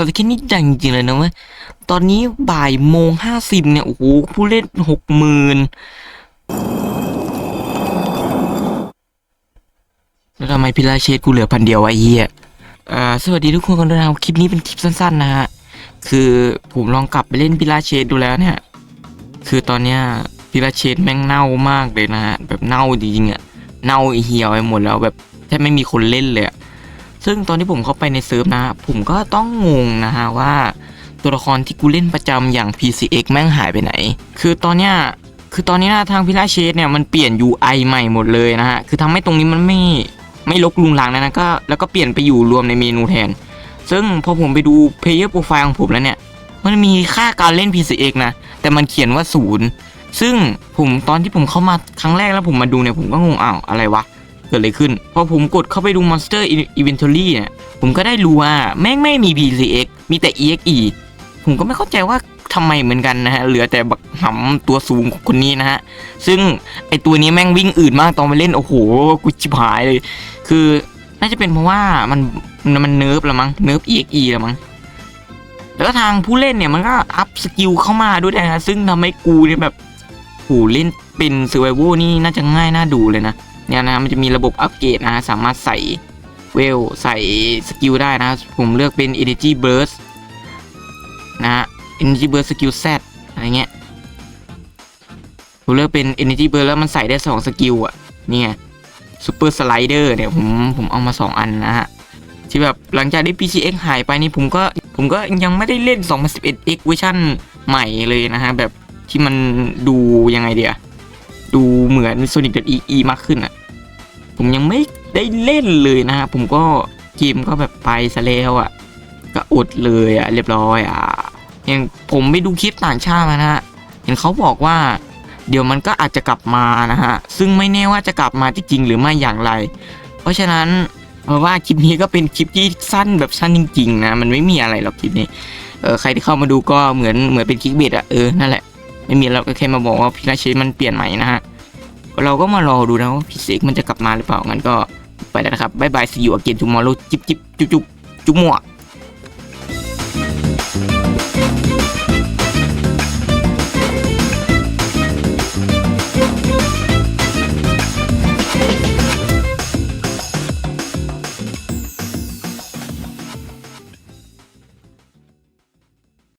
อร์แค่นี้ดังจริงๆเลยนะเว้ยตอนนี้บ่ายโมงห้าสิบเนี่ย โอ้โห ผู้เล่นหกหมื่นแล้วทำไมพิลาเชตกูเหลือพันเดียวไอ้เฮียอ่า สวัสดีทุกคนกันด้วยนะครับคลิปนี้เป็นคลิปสั้นๆนะฮะ คือผมลองกลับไปเล่นพิลาเชตดูแล้วเนี่ย คือตอนเนี้ยพิลาเชตแม่งเน่ามากเลยนะฮะ แบบเน่าจริงๆอะเน่าเหี่ยวไปหมดแล้วแบบแทบไม่มีคนเล่นเลยอะ ซึ่งตอนที่ผมเข้าไปในเซิร์ฟนะฮะผมก็ต้องงงนะฮะว่า ตัวละครที่กูเล่นประจำอย่าง PCX แม่งหายไปไหน คือตอนเนี้ยคือตอนนี้นะทางพิลาเชสเนี่ยมันเปลี่ยน UI ใหม่หมดเลยนะฮะคือทำให้ตรงนี้มันไม่ไม่ลกลุงลังนะนะก็แล้วก็เปลี่ยนไปอยู่รวมในเมนูแทน ซึ่งพอผมไปดู Player Profile ของผมแล้วเนี่ยมันมีค่าการเล่น PCX นะ แต่มันเขียนว่าศูนย์ซึ่งผมตอนที่ผมเข้ามาครั้งแรกแล้วผมมาดูเนี่ยผมก็งงอ้าวอะไรวะ เกิดอะไรขึ้น พอผมกดเข้าไปดู Monster Inventory เนี่ยผมก็ได้รู้ว่าแม่งไม่มี PCX มีแต่ EXE ผมก็ไม่เข้าใจว่าทำไมเหมือนกันนะฮะ เหลือแต่บักหำตัวสูงของคนนี้นะฮะ ซึ่งไอตัวนี้แม่งวิ่งอืดมากตอนไปเล่น โอ้โห กูชิบหายเลย คือน่าจะเป็นเพราะว่ามันมันเนิร์ฟละมั้ง เนิร์ฟ EXE ละมั้งแล้วก็ทางผู้เล่นเนี่ยมันก็อัพสกิลเข้ามาด้วยนะฮะ ซึ่งทำให้กูเนี่ยแบบโหเล่นเป็น Survival นี่น่าจะง่ายน่าดูเลยนะ เนี่ยนะมันจะมีระบบอัปเกรดนะฮะสามารถใส่เวลใส่สกิลได้นะผมเลือกเป็น Energy Burst นะฮะ Energy Burst Skill Z อะไรเงี้ยผมเลือกเป็น Energy Burst แล้วมันใส่ได้ 2 สกิลอะเนี่ย Super Slider เนี่ยผมผมเอามา 2 อันนะฮะ ที่แบบหลังจากที่ PCX หายไปนี่ผมก็ผมก็ยังไม่ได้เล่น 2011X เวอร์ชันใหม่เลยนะฮะ แบบที่มันดูยังไงเดียดูเหมือน Sonic.ee มากขึ้นอะ ผมยังไม่ได้เล่นเลยนะฮะผมก็เกมก็แบบไปซะแล้วอะ ก็อดเลยอะเรียบร้อยอะอย่างผมไปดูคลิปต่างชาติมานะฮะเห็นเขาบอกว่า เดี๋ยวมันก็อาจจะกลับมานะฮะซึ่งไม่แน่ว่าจะกลับมาจริงๆหรือไม่อย่างไร เพราะฉะนั้นเอาว่าคลิปนี้ก็เป็นคลิปที่สั้นแบบสั้นจริงๆนะมันไม่มีอะไรหรอกคลิปนี้เออใครที่เข้ามาดูก็เหมือนเหมือนเป็นคลิกเบ็ดอะเออนั่นแหละไม่มีเราก็แค่มาบอกว่าพิลาเชมันเปลี่ยนใหม่นะฮะ เราก็มารอดูนะว่าพิเศษมันจะกลับมาหรือเปล่างั้นก็ไปแล้วนะครับบายบาย see you again tomorrow จิบจิบจุ๊บจุ๊บจุ๊บหมวก